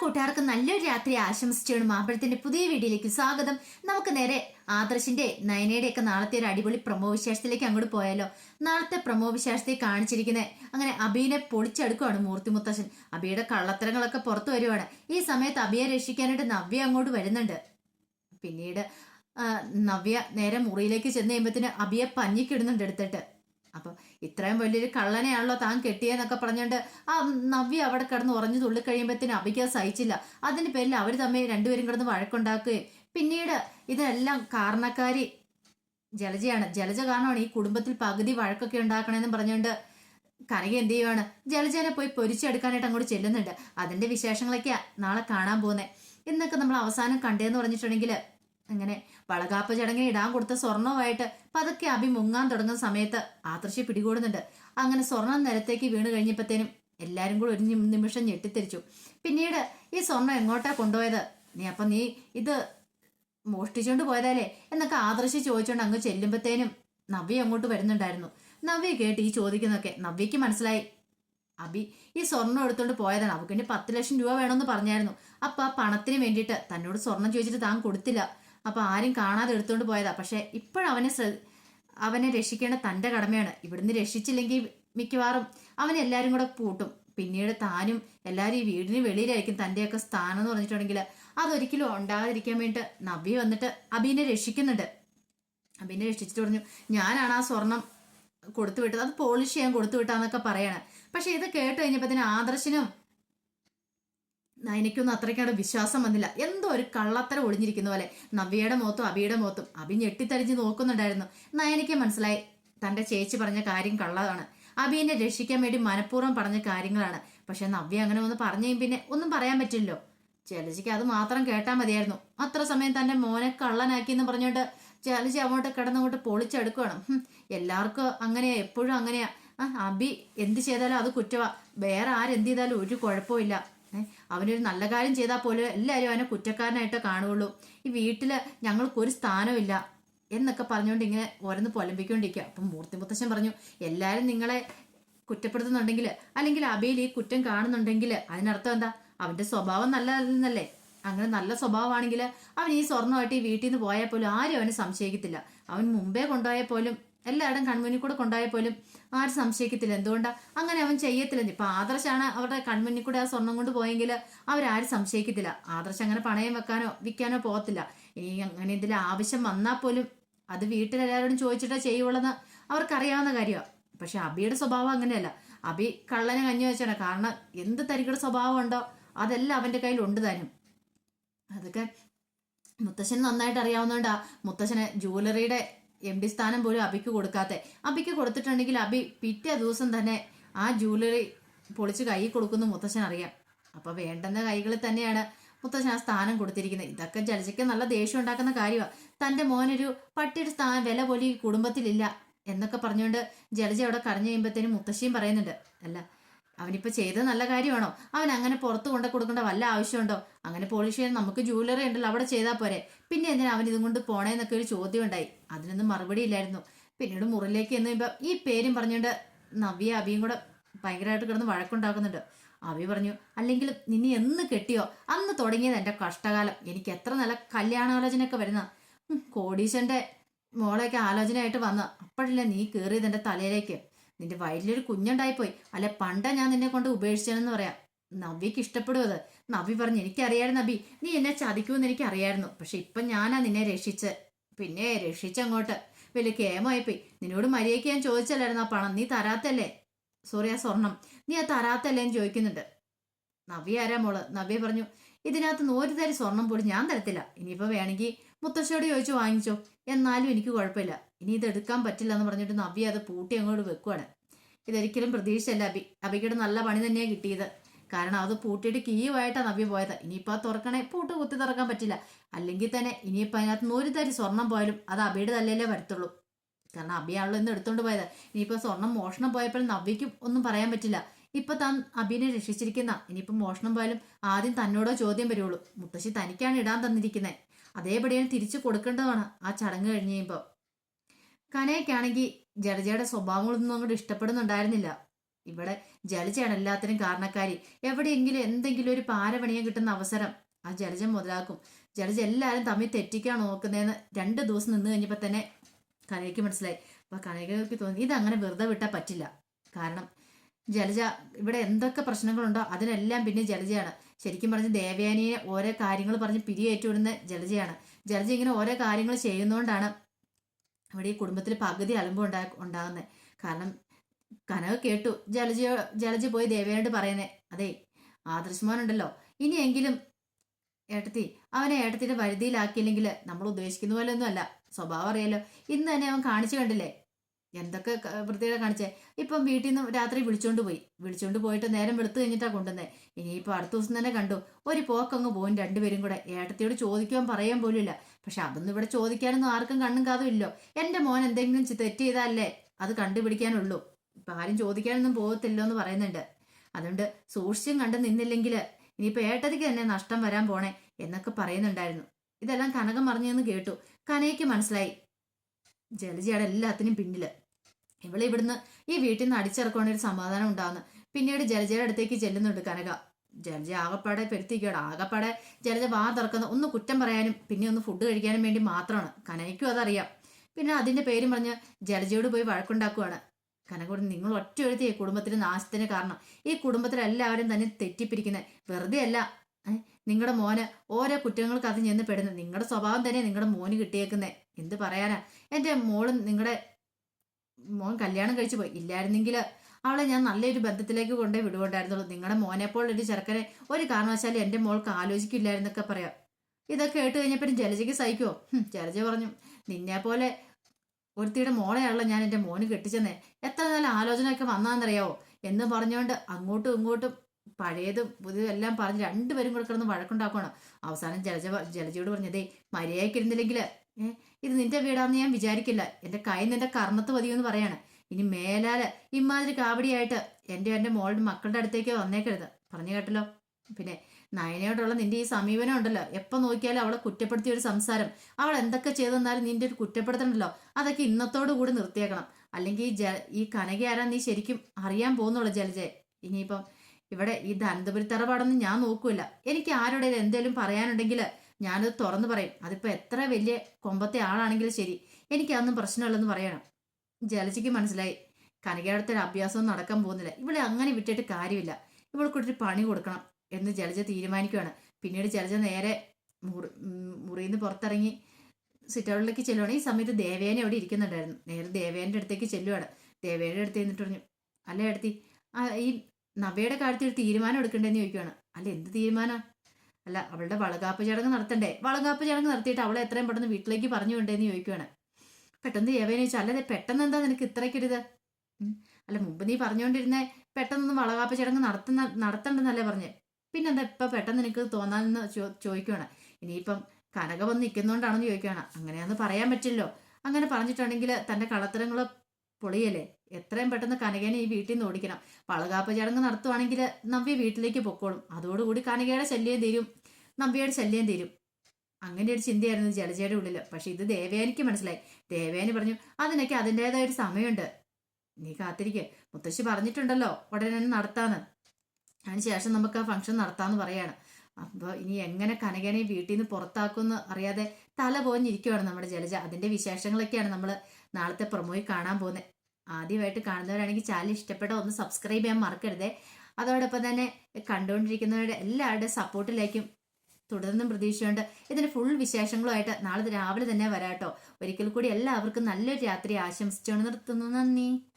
കൂട്ടുകാർക്ക് നല്ലൊരു രാത്രി ആശംസിച്ചാണ് മാമ്പഴത്തിന്റെ പുതിയ വീഡിയോയിലേക്ക് സ്വാഗതം. നമുക്ക് നേരെ ആദർശിന്റെ നയനയുടെ ഒക്കെ നാളത്തെ ഒരു അടിപൊളി പ്രമോ വിശേഷത്തിലേക്ക് അങ്ങോട്ട് പോയാലോ? നാളത്തെ പ്രമോ വിശേഷത്തിൽ കാണിച്ചിരിക്കുന്നത് അങ്ങനെ അബീനെ പൊളിച്ചെടുക്കുവാണ് മൂർത്തി മുത്തശ്ശൻ. അബിയുടെ കള്ളത്തരങ്ങളൊക്കെ പുറത്തു വരുവാണ്. ഈ സമയത്ത് അബിയെ രക്ഷിക്കാനായിട്ട് നവ്യ അങ്ങോട്ട് വരുന്നുണ്ട്. പിന്നീട് നവ്യ നേരെ മുറിയിലേക്ക് ചെന്ന് കഴിയുമ്പത്തിന് അബിയെ പഞ്ഞിക്കിടുന്നുണ്ട് എടുത്തിട്ട്. അപ്പം ഇത്രയും വലിയൊരു കള്ളനെയാണല്ലോ താൻ കെട്ടിയെന്നൊക്കെ പറഞ്ഞുകൊണ്ട് ആ നവ്യ അവിടെ കിടന്ന് ഉറഞ്ഞു തുള്ളി കഴിയുമ്പോഴത്തേനും അത് സഹിച്ചില്ല. അതിന്റെ പേരിൽ അവർ തമ്മിൽ രണ്ടുപേരും കിടന്ന് വഴക്കുണ്ടാക്കുകയും. പിന്നീട് ഇതെല്ലാം കാരണക്കാരി ജലജയാണ്. ജലജ കാരണമാണ് ഈ കുടുംബത്തിൽ പകുതി വഴക്കൊക്കെ ഉണ്ടാക്കണമെന്ന് പറഞ്ഞുകൊണ്ട് കനക എന്ത് ചെയ്യുവാണ്? ജലജനെ പോയി പൊരിച്ചെടുക്കാനായിട്ട് അങ്ങോട്ട് ചെല്ലുന്നുണ്ട്. അതിന്റെ വിശേഷങ്ങളൊക്കെയാ നാളെ കാണാൻ പോകുന്നത് എന്നൊക്കെ നമ്മൾ അവസാനം കണ്ടേന്ന് പറഞ്ഞിട്ടുണ്ടെങ്കിൽ അങ്ങനെ വളകാപ്പ് ചടങ്ങിൽ ഇടാൻ കൊടുത്ത സ്വർണവുമായിട്ട് പതുക്കെ അഭി മുങ്ങാൻ തുടങ്ങുന്ന സമയത്ത് ആദർശി പിടികൂടുന്നുണ്ട്. അങ്ങനെ സ്വർണം നിലത്തേക്ക് വീണ് കഴിഞ്ഞപ്പോഴത്തേനും എല്ലാരും കൂടെ ഒരു നിമി- നിമിഷം ഞെട്ടിത്തെരിച്ചു. പിന്നീട് ഈ സ്വർണം എങ്ങോട്ടാ കൊണ്ടുപോയത്? നീ അപ്പൊ നീ ഇത് മോഷ്ടിച്ചോണ്ട് പോയതല്ലേ? എന്നൊക്കെ ആദർശി ചോദിച്ചുകൊണ്ട് അങ്ങ് ചെല്ലുമ്പത്തേനും നവ്യ അങ്ങോട്ട് വരുന്നുണ്ടായിരുന്നു. നവ്യ കേട്ട് ഈ ചോദിക്കുന്നൊക്കെ നവ്യക്ക് മനസ്സിലായി. അബി ഈ സ്വർണം എടുത്തുകൊണ്ട് പോയതാണ്. അവൾക്ക് ഇനി പത്ത് ലക്ഷം രൂപ വേണമെന്ന് പറഞ്ഞായിരുന്നു. അപ്പൊ ആ പണത്തിന് വേണ്ടിയിട്ട് തന്നോട് സ്വർണം ചോദിച്ചിട്ട് താൻ കൊടുത്തില്ല. അപ്പൊ ആരും കാണാതെ എടുത്തുകൊണ്ട് പോയതാ. പക്ഷെ ഇപ്പോഴവനെ ശ്ര അവനെ രക്ഷിക്കേണ്ട തന്റെ കടമയാണ്. ഇവിടുന്ന് രക്ഷിച്ചില്ലെങ്കിൽ മിക്കവാറും അവനെ എല്ലാരും കൂടെ പൂട്ടും. പിന്നീട് താനും എല്ലാവരും ഈ വീടിന് വെളിയിലായിരിക്കും തന്റെയൊക്കെ സ്ഥാനം എന്ന് പറഞ്ഞിട്ടുണ്ടെങ്കിൽ അതൊരിക്കലും ഉണ്ടാകാതിരിക്കാൻ വേണ്ടിയിട്ട് നബി വന്നിട്ട് അബീനെ രക്ഷിക്കുന്നുണ്ട്. അബീനെ രക്ഷിച്ചിട്ട് പറഞ്ഞു ഞാനാണ് ആ സ്വർണം കൊടുത്തു വിട്ടത്. അത് പോളിഷ് ചെയ്യാൻ കൊടുത്തു വിട്ടാന്നൊക്കെ പറയാണ്. പക്ഷെ ഇത് കേട്ട് കഴിഞ്ഞപ്പോ ആദർശനും നയനയ്ക്കൊന്നും അത്രയ്ക്കാണ് വിശ്വാസം വന്നില്ല. എന്തോ ഒരു കള്ളത്തരം ഒളിഞ്ഞിരിക്കുന്ന പോലെ. നവ്യയുടെ മുഖത്തും അബിയുടെ മുഖത്തും അബി ഞെട്ടിത്തരിഞ്ഞ് നോക്കുന്നുണ്ടായിരുന്നു. നയനയ്ക്ക് മനസ്സിലായി തന്റെ ചേച്ചി പറഞ്ഞ കാര്യം കള്ളതാണ്. അബീനെ രക്ഷിക്കാൻ വേണ്ടി മനഃപൂർവം പറഞ്ഞ കാര്യങ്ങളാണ്. പക്ഷെ നവ്യ അങ്ങനെ ഒന്ന് പറഞ്ഞു പിന്നെ ഒന്നും പറയാൻ പറ്റില്ലല്ലോ. ചേലജിക്ക് അത് മാത്രം കേട്ടാൽ മതിയായിരുന്നു. അത്ര സമയം തന്റെ മോനെ കള്ളനാക്കി എന്ന് പറഞ്ഞുകൊണ്ട് ചേലജി അങ്ങോട്ട് കിടന്നങ്ങോട്ട് പൊളിച്ചെടുക്കുകയാണ് ഹും, എല്ലാവർക്കും അങ്ങനെയാ എപ്പോഴും അങ്ങനെയാ. അബി എന്ത് ചെയ്താലും അത് കുറ്റവാ. വേറെ ആരെന്ത് ചെയ്താലും ഒരു കുഴപ്പമില്ല അവനൊരു നല്ല കാര്യം ചെയ്താൽ പോലും എല്ലാവരും അവനെ കുറ്റക്കാരനായിട്ടേ കാണുകയുള്ളൂ. ഈ വീട്ടിൽ ഞങ്ങൾക്കൊരു സ്ഥാനമില്ല എന്നൊക്കെ പറഞ്ഞുകൊണ്ട് ഇങ്ങനെ ഓരോന്ന് പൊലമ്പിക്കൊണ്ടിരിക്കുക അപ്പം മൂർത്തി മുത്തശ്ശൻ പറഞ്ഞു എല്ലാവരും നിങ്ങളെ കുറ്റപ്പെടുത്തുന്നുണ്ടെങ്കിൽ അല്ലെങ്കിൽ അബിയിൽ ഈ കുറ്റം കാണുന്നുണ്ടെങ്കിൽ അതിനർത്ഥം എന്താ? അവന്റെ സ്വഭാവം നല്ലതല്ലെന്നല്ലേ? അങ്ങനെ നല്ല സ്വഭാവമാണെങ്കിൽ അവൻ ഈ സ്വർണമായിട്ട് ഈ വീട്ടിൽ നിന്ന് പോയാൽ പോലും ആരും അവനെ സംശയിക്കത്തില്ല. അവൻ മുമ്പേ കൊണ്ടുപോയാൽ പോലും എല്ലാവരുടെയും കൺമുന്നിൽ കൂടെ കൊണ്ടുപോയാൽ പോലും ആരും സംശയിക്കത്തില്ല. എന്തുകൊണ്ടാ? അങ്ങനെ അവൻ ചെയ്യത്തില്ല ഇപ്പൊ ആദർശാണ് അവരുടെ കൺമുന്നിൽ കൂടെ ആ സ്വർണം കൊണ്ട് പോയെങ്കിൽ അവരാരും സംശയിക്കത്തില്ല. ആദർശം അങ്ങനെ പണയം വെക്കാനോ വിൽക്കാനോ പോകത്തില്ല. ഇനി അങ്ങനെ ഇതിൽ ആവശ്യം വന്നാൽ പോലും അത് വീട്ടിലെല്ലാവരോടും ചോദിച്ചിട്ടേ ചെയ്യുള്ളൂ അവർക്കറിയാവുന്ന കാര്യമാണ് പക്ഷെ അബിയുടെ സ്വഭാവം അങ്ങനെയല്ല. അബി കള്ളനെ കഞ്ഞു വെച്ചാണ്. കാരണം എന്ത് തരികയുടെ സ്വഭാവം ഉണ്ടോ അതെല്ലാം അവന്റെ കയ്യിൽ ഉണ്ട് താനും. അതൊക്കെ മുത്തശ്ശൻ നന്നായിട്ട് അറിയാവുന്നതുകൊണ്ടാ മുത്തശ്ശനെ ജുവലറിയുടെ എം ഡി സ്ഥാനം പോലും അബിക്ക് കൊടുക്കാത്ത. അബിക്ക് കൊടുത്തിട്ടുണ്ടെങ്കിൽ അബി പിറ്റേ ദിവസം തന്നെ ആ ജ്വല്ലറി പൊളിച്ച് കൈ കൊടുക്കുന്ന മുത്തശ്ശൻ അറിയാം. അപ്പൊ വേണ്ടുന്ന കൈകളിൽ തന്നെയാണ് മുത്തശ്ശൻ ആ സ്ഥാനം കൊടുത്തിരിക്കുന്നത്. ഇതൊക്കെ ജലജയ്ക്ക് നല്ല ദേഷ്യം ഉണ്ടാക്കുന്ന കാര്യമാണ് തന്റെ മോനൊരു പട്ടിയുടെ സ്ഥാനം വില പോലും ഈ കുടുംബത്തിലില്ല എന്നൊക്കെ പറഞ്ഞുകൊണ്ട് ജലജ അവിടെ കരഞ്ഞു കഴിയുമ്പോഴത്തേനും മുത്തശ്ശിയും പറയുന്നുണ്ട്. അല്ല അവനിപ്പോ ചെയ്തത് നല്ല കാര്യമാണോ? അവൻ അങ്ങനെ പുറത്ത് കൊണ്ടു കൊടുക്കേണ്ട വല്ല ആവശ്യമുണ്ടോ? അങ്ങനെ പോളിഷ് ചെയ്യാൻ നമുക്ക് ജൂവലറി ഉണ്ടല്ലോ അവിടെ ചെയ്താൽ പോരെ. പിന്നെ എന്തിനാ അവൻ ഇതും കൊണ്ട് പോണേന്നൊക്കെ ഒരു ചോദ്യം ഉണ്ടായി. അതിനൊന്നും മറുപടി ഇല്ലായിരുന്നു. പിന്നീട് മുറിലേക്ക് എന്ന് കഴിയുമ്പോൾ ഈ പേരും പറഞ്ഞുകൊണ്ട് നവ്യ അബിയും കൂടെ ഭയങ്കരമായിട്ട് കിടന്ന് വഴക്കുണ്ടാക്കുന്നുണ്ട്. അവി പറഞ്ഞു അല്ലെങ്കിൽ നിന്നെ എന്ന് കെട്ടിയോ? അന്ന് തുടങ്ങിയത് എന്റെ കഷ്ടകാലം. എനിക്ക് എത്ര നല്ല കല്യാണാലോചനയൊക്കെ വരുന്ന. കോടീശന്റെ മോളെയൊക്കെ ആലോചനയായിട്ട് വന്ന. അപ്പോഴല്ലേ നീ കയറിയത് എന്റെ തലയിലേക്ക്? നിന്റെ വയറ്റിലൊരു കുഞ്ഞുണ്ടായിപ്പോയി. അല്ലെ പണ്ട ഞാൻ നിന്നെ കൊണ്ട് ഉപേക്ഷിച്ചെന്ന് പറയാം. നവ്യക്ക് ഇഷ്ടപ്പെടും അത്. നവ്യ പറഞ്ഞു എനിക്കറിയായിരുന്നു നബി. നീ എന്നെ ചതിക്കുമെന്ന് എനിക്കറിയായിരുന്നു. പക്ഷെ ഇപ്പൊ ഞാനാ നിന്നെ രക്ഷിച്ച്. പിന്നെ രക്ഷിച്ചങ്ങോട്ട്. വലിയ കേമായിപ്പോയി. നിന്നോട് മര്യാദയ്ക്ക് ഞാൻ ചോദിച്ചല്ലായിരുന്നു ആ പണം. നീ തരാത്തല്ലേ? സോറി ആ സ്വർണം. നീ ആ തരാത്തല്ലേ? എന്ന് ചോദിക്കുന്നുണ്ട്. നവ്യ ആരാ മോൾ? നവ്യ പറഞ്ഞു ഇതിനകത്ത് നൂറ് തരി സ്വർണം പോലും ഞാൻ തരത്തില്ല. ഇനിയിപ്പോൾ വേണമെങ്കിൽ മുത്തശ്ശിയോട് ചോദിച്ചു വാങ്ങിച്ചോ. എന്നാലും എനിക്ക് കുഴപ്പമില്ല. ഇനി ഇത് എടുക്കാൻ പറ്റില്ല എന്ന് പറഞ്ഞിട്ട് നവ്യ അത് പൂട്ടി അങ്ങോട്ട് വെക്കുവാണ്. ഇതൊരിക്കലും പ്രതീക്ഷയല്ല അബി അബിക്കയുടെ നല്ല പണി തന്നെയാണ് കിട്ടിയത്. കാരണം അത് പൂട്ടിയിട്ട് കീയുമായിട്ടാണ് നവ്യ പോയത്. ഇനിയിപ്പോൾ അത് തുറക്കണേ. പൂട്ട് കുത്തി തുറക്കാൻ പറ്റില്ല. അല്ലെങ്കിൽ തന്നെ ഇനിയിപ്പോൾ അതിനകത്ത് നൂറ് തരി സ്വർണം പോയാലും അത് അബിയുടെ തലയിലേ വരത്തുള്ളൂ. കാരണം അബിയാണല്ലോ ഇന്ന് എടുത്തോണ്ട് പോയത്. ഇനിയിപ്പോൾ സ്വർണം മോഷണം പോയപ്പോൾ നവ്യക്കും ഒന്നും പറയാൻ പറ്റില്ല. ഇപ്പൊ താൻ അബിനെ രക്ഷിച്ചിരിക്കുന്ന. ഇനിയിപ്പം മോഷണം പോയാലും ആദ്യം തന്നോടോ ചോദ്യം വരുള്ളൂ. മുത്തശ്ശി തനിക്കാണ് ഇടാൻ തന്നിരിക്കുന്നത് അതേപടിയാണ് തിരിച്ചു കൊടുക്കേണ്ടതാണ് ആ ചടങ്ങ് കഴിഞ്ഞ് കഴിയുമ്പോൾ കനയ്ക്കാണെങ്കിൽ ജഡജയുടെ സ്വഭാവങ്ങളൊന്നും അങ്ങോട്ട് ഇഷ്ടപ്പെടുന്നുണ്ടായിരുന്നില്ല. ഇവിടെ ജലജയാണ് എല്ലാത്തിനും കാരണക്കാരി. എവിടെയെങ്കിലും എന്തെങ്കിലും ഒരു പാരപണിയം കിട്ടുന്ന അവസരം ആ ജലജ മുതലാക്കും. ജലജ എല്ലാവരും തമ്മിൽ തെറ്റിക്കാൻ നോക്കുന്നതെന്ന് രണ്ട് ദിവസം നിന്ന് കഴിഞ്ഞപ്പോൾ തന്നെ കനയ്ക്ക് മനസ്സിലായി. അപ്പൊ കനയ്ക്ക് തോന്നി ഇതങ്ങനെ വെറുതെ വിട്ടാൽ പറ്റില്ല. കാരണം ജലജ ഇവിടെ എന്തൊക്കെ പ്രശ്നങ്ങളുണ്ടോ അതിനെല്ലാം പിന്നെ ജലജയാണ്. ശരിക്കും പറഞ്ഞ് ദേവയാനിയെ ഓരോ കാര്യങ്ങൾ പറഞ്ഞ് പിരിയേറ്റുവിടുന്ന ജലജയാണ്. ജലജ ഇങ്ങനെ ഓരോ കാര്യങ്ങൾ ചെയ്യുന്നതുകൊണ്ടാണ് ഇവിടെ ഈ കുടുംബത്തിൽ പകുതി അലമ്പ് ഉണ്ടാ ഉണ്ടാകുന്നത് കാരണം കനക കേട്ടു. ജലജ ജലജി പോയി ദേവേനോട് പറയുന്നേ അതെ ആദർശമാനുണ്ടല്ലോ. ഇനിയെങ്കിലും ഏട്ടത്തി അവനെ ഏട്ടത്തിന്റെ പരിധിയിലാക്കിയില്ലെങ്കിൽ നമ്മൾ ഉദ്ദേശിക്കുന്ന പോലെ ഒന്നും അല്ല. സ്വഭാവം അറിയാലോ. ഇന്ന് തന്നെ അവൻ കാണിച്ചു കണ്ടില്ലേ? എന്തൊക്കെ വൃത്തിയുടെ കാണിച്ചേ. ഇപ്പം വീട്ടിൽ നിന്ന് രാത്രി വിളിച്ചോണ്ട് പോയി. വിളിച്ചോണ്ട് പോയിട്ട് നേരം വെളുത്ത് കഴിഞ്ഞിട്ടാ കൊണ്ടുവന്നേ. ഇനിയിപ്പോൾ അടുത്ത ദിവസം തന്നെ കണ്ടു. ഒരു പോക്കങ്ങ് പോകും രണ്ടുപേരും കൂടെ. ഏട്ടത്തിയോട് ചോദിക്കുവാൻ പറയാൻ പോലും ഇല്ല പക്ഷെ അതൊന്നും ഇവിടെ ചോദിക്കാനൊന്നും ആർക്കും കണ്ണും കാതും ഇല്ലോ. എന്റെ മോൻ എന്തെങ്കിലും തെറ്റ് ചെയ്താലേ അത് കണ്ടുപിടിക്കാനുള്ളൂ. ഇപ്പൊ ആരും ചോദിക്കാനൊന്നും പോകത്തില്ലോ എന്ന് പറയുന്നുണ്ട്. അതുകൊണ്ട് സൂക്ഷിച്ചും കണ്ട് നിന്നില്ലെങ്കിൽ ഇനിയിപ്പോ ഏട്ടതിക്ക് തന്നെ നഷ്ടം വരാൻ പോണേ എന്നൊക്കെ പറയുന്നുണ്ടായിരുന്നു. ഇതെല്ലാം കനകം പറഞ്ഞെന്ന് കേട്ടു. കനയ്ക്ക് മനസ്സിലായി. ജലജയുടെ എല്ലാത്തിനും പിന്നിൽ. ഇവളെ ഇവിടുന്ന് ഈ വീട്ടിൽ നിന്ന് അടിച്ചിറക്കുവാണെങ്കിൽ ഒരു സമാധാനം ഉണ്ടാവുന്നു. പിന്നീട് ജലജയുടെ അടുത്തേക്ക് ചെല്ലുന്നുണ്ട് കനക. ജലജ ആകപ്പാടെ പെരുത്തിക്കോട്. ആകപ്പാടെ ജലജ വാ തുറക്കുന്ന ഒന്ന് കുറ്റം പറയാനും പിന്നെ ഒന്ന് ഫുഡ് കഴിക്കാനും വേണ്ടി മാത്രമാണ്. കനയ്ക്കും അതറിയാം. പിന്നെ അതിന്റെ പേരും പറഞ്ഞ് ജലജയോട് പോയി വഴക്കുണ്ടാക്കുവാണ്. കനകൂടി നിങ്ങൾ ഒറ്റ എഴുതിയേ കുടുംബത്തിന് നാശത്തിന് കാരണം. ഈ കുടുംബത്തിലെല്ലാവരും തന്നെ തെറ്റിപ്പിരിക്കുന്നത് വെറുതെ അല്ല. നിങ്ങളുടെ മോന് ഓരോ കുറ്റങ്ങൾക്ക് അത് ചെന്ന് പെടുന്നത് നിങ്ങളുടെ സ്വഭാവം തന്നെ നിങ്ങളുടെ മോന് കിട്ടിയേക്കുന്നേ. എന്ത് പറയാനാ? എന്റെ മോളും നിങ്ങളുടെ മോൻ കല്യാണം കഴിച്ചു പോയി. ഇല്ലായിരുന്നെങ്കിൽ അവളെ ഞാൻ നല്ലൊരു ബന്ധത്തിലേക്ക് കൊണ്ടേ വിടുകൊണ്ടായിരുന്നുള്ളൂ നിങ്ങളുടെ മോനെപ്പോൾ ഒരു ചെറുക്കനെ ഒരു കാരണവശാലും എന്റെ മോൾക്ക് ആലോചിക്കില്ലായിരുന്നൊക്കെ പറയാം. ഇതൊക്കെ കേട്ട് കഴിഞ്ഞപ്പോൾ ജലജയ്ക്ക് സഹിക്കുമോ ജലജ പറഞ്ഞു നിന്നെ പോലെ ഒരുത്തിയുടെ മോളെയാണല്ലോ ഞാൻ എന്റെ മോന് കെട്ടിച്ചെന്നേ. എത്ര നല്ല ആലോചനയൊക്കെ വന്നാന്നറിയാവോ? എന്ന് പറഞ്ഞുകൊണ്ട് അങ്ങോട്ടും ഇങ്ങോട്ടും പഴയതും പുതിയതും എല്ലാം പറഞ്ഞ് രണ്ടുപേരും കൂടെ കിടന്ന് വഴക്കുണ്ടാക്കണം അവസാനം ജലജ ജലജയോട് പറഞ്ഞതേ മര്യാദയ്ക്ക് ഇരുന്നില്ലെങ്കിൽ ഏഹ് ഇത് നിന്റെ വീടാന്ന് ഞാൻ വിചാരിക്കില്ല. എന്റെ കൈ നിന്റെ കർണത്ത് പതിയെന്ന് പറയാണ്. ഇനി മേലാൽ ഇമാതിരി കാവടിയായിട്ട് എന്റെ എന്റെ മോളുടെ മക്കളുടെ അടുത്തേക്ക് വന്നേക്കരുത്. പറഞ്ഞു കേട്ടല്ലോ. പിന്നെ നയനയോടുള്ള നിന്റെ ഈ സമീപനം ഉണ്ടല്ലോ. എപ്പോൾ നോക്കിയാലും അവളെ കുറ്റപ്പെടുത്തിയ ഒരു സംസാരം. അവൾ എന്തൊക്കെ ചെയ്തെന്നാലും നിന്റെ ഒരു കുറ്റപ്പെടുത്തണ്ടല്ലോ. അതൊക്കെ ഇന്നത്തോടു കൂടി നിർത്തിയേക്കണം. അല്ലെങ്കിൽ ഈ ജ ഈ കനക ആരാ നീ ശരിക്കും അറിയാൻ പോകുന്നുള്ളൂ ജലജയെ. ഇനിയിപ്പം ഇവിടെ ഈ ധനന്തപുരി ഞാൻ നോക്കൂല. എനിക്ക് ആരുടെ എന്തേലും പറയാനുണ്ടെങ്കിൽ ഞാനത് തുറന്നു പറയും. അതിപ്പോൾ എത്ര വലിയ കൊമ്പത്തെ ആളാണെങ്കിലും ശരി. എനിക്കതൊന്നും പ്രശ്നമില്ലെന്ന് പറയണം. ജലജയ്ക്ക് മനസ്സിലായി. കനകയുടെ അഭ്യാസവും നടക്കാൻ പോകുന്നില്ല. ഇവളെ അങ്ങനെ വിട്ടിട്ട് കാര്യമില്ല. ഇവൾക്കൊരു പണി കൊടുക്കണം എന്ന് ജലജ തീരുമാനിക്കുകയാണ് പിന്നീട് ജലജ നേരെ മുറി മുറിയിൽ നിന്ന് പുറത്തിറങ്ങി സിറ്റൗട്ടിലേക്ക് ചെല്ലുവാണ്. ഈ സമയത്ത് ദേവേന അവിടെ ഇരിക്കുന്നുണ്ടായിരുന്നു. നേരെ ദേവേന്റെ അടുത്തേക്ക് ചെല്ലുവാണ്. ദേവേന്റെ അടുത്ത് എന്നിട്ട് പറഞ്ഞു അല്ലേ അടുത്തി ഈ നവയുടെ കാര്യത്തിൽ ഒരു തീരുമാനം എടുക്കണ്ടെന്ന് ചോദിക്കുവാണ്. അല്ല എന്ത് തീരുമാനം? അല്ല അവളുടെ വളകാപ്പ് ചടങ്ങ് നടത്തണ്ടേ? വളകാപ്പ് ചടങ്ങ് നടത്തിയിട്ട് അവളെ എത്രയും പെട്ടെന്ന് വീട്ടിലേക്ക് പറഞ്ഞു കൊണ്ടേന്ന് ചോദിക്കുവാണ്. പെട്ടെന്ന് ദേവേന ചോദിച്ചു അല്ലേ പെട്ടെന്ന് എന്താ നിനക്ക് ഇത്രയ്ക്കൊരിത്. അല്ല മുമ്പ് നീ പറഞ്ഞുകൊണ്ടിരുന്നേ പെട്ടെന്നൊന്നും വളകാപ്പ് ചടങ്ങ് നടത്തുന്ന നടത്തണ്ടെന്നല്ലേ പറഞ്ഞേ. പിന്നെന്താ ഇപ്പൊ പെട്ടെന്ന് നിനക്ക് തോന്നാന്ന് ചോ- ചോദിക്കുവാണ്. ഇനിയിപ്പം കനക വന്ന് നിൽക്കുന്നോണ്ടാണെന്ന് ചോദിക്കുകയാണ് അങ്ങനെയാന്ന് പറയാൻ പറ്റില്ലോ അങ്ങനെ പറഞ്ഞിട്ടുണ്ടെങ്കിൽ തന്റെ കളത്തരങ്ങൾ പൊളിയല്ലേ? എത്രയും പെട്ടെന്ന് കനകേനെ ഈ വീട്ടിൽ നിന്ന് ഓടിക്കണം. വളകാപ്പ് ചടങ്ങ് നടത്തുവാണെങ്കിൽ നവ്യ വീട്ടിലേക്ക് പൊക്കോളും. അതോടുകൂടി കനകയുടെ ശല്യം തീരും. നവ്യയുടെ ശല്യം തീരും. അങ്ങനെ ഒരു ചിന്തയായിരുന്നു ജലജയുടെ ഉള്ളിൽ പക്ഷെ ഇത് ദേവേനിക്ക് മനസ്സിലായി. ദേവയാനി പറഞ്ഞു അതിനൊക്കെ അതിന്റെതായ ഒരു സമയമുണ്ട്. നീ കാത്തിരിക്കേ. മുത്തശ്ശി പറഞ്ഞിട്ടുണ്ടല്ലോ ഉടനെ തന്നെ നടത്താന്ന്. അതിനുശേഷം നമുക്ക് ആ ഫംഗ്ഷൻ നടത്താന്ന് പറയാണ്. അപ്പോൾ ഇനി എങ്ങനെ കനകനെ വീട്ടിൽ നിന്ന് പുറത്താക്കുമെന്ന് അറിയാതെ തല പോഞ്ഞിരിക്കുവാണ് നമ്മുടെ ജലജ. അതിന്റെ വിശേഷങ്ങളൊക്കെയാണ് നമ്മൾ നാളത്തെ പ്രൊമോയിൽ കാണാൻ പോകുന്നത് ആദ്യമായിട്ട് കാണുന്നവരാണെങ്കിൽ ചാനൽ ഇഷ്ടപ്പെട്ടോ ഒന്ന് സബ്സ്ക്രൈബ് ചെയ്യാൻ മറക്കരുതേ. അതോടൊപ്പം തന്നെ കണ്ടുകൊണ്ടിരിക്കുന്നവരുടെ എല്ലാവരുടെ സപ്പോർട്ടിലേക്കും തുടർന്നും പ്രതീക്ഷയുണ്ട്. ഇതിന്റെ ഫുൾ വിശേഷങ്ങളുമായിട്ട് നാളെ രാവിലെ തന്നെ വരാട്ടോ. ഒരിക്കൽ കൂടി എല്ലാവർക്കും നല്ലൊരു രാത്രി ആശംസിച്ചുകൊണ്ട് നിർത്തുന്നു. നന്ദി.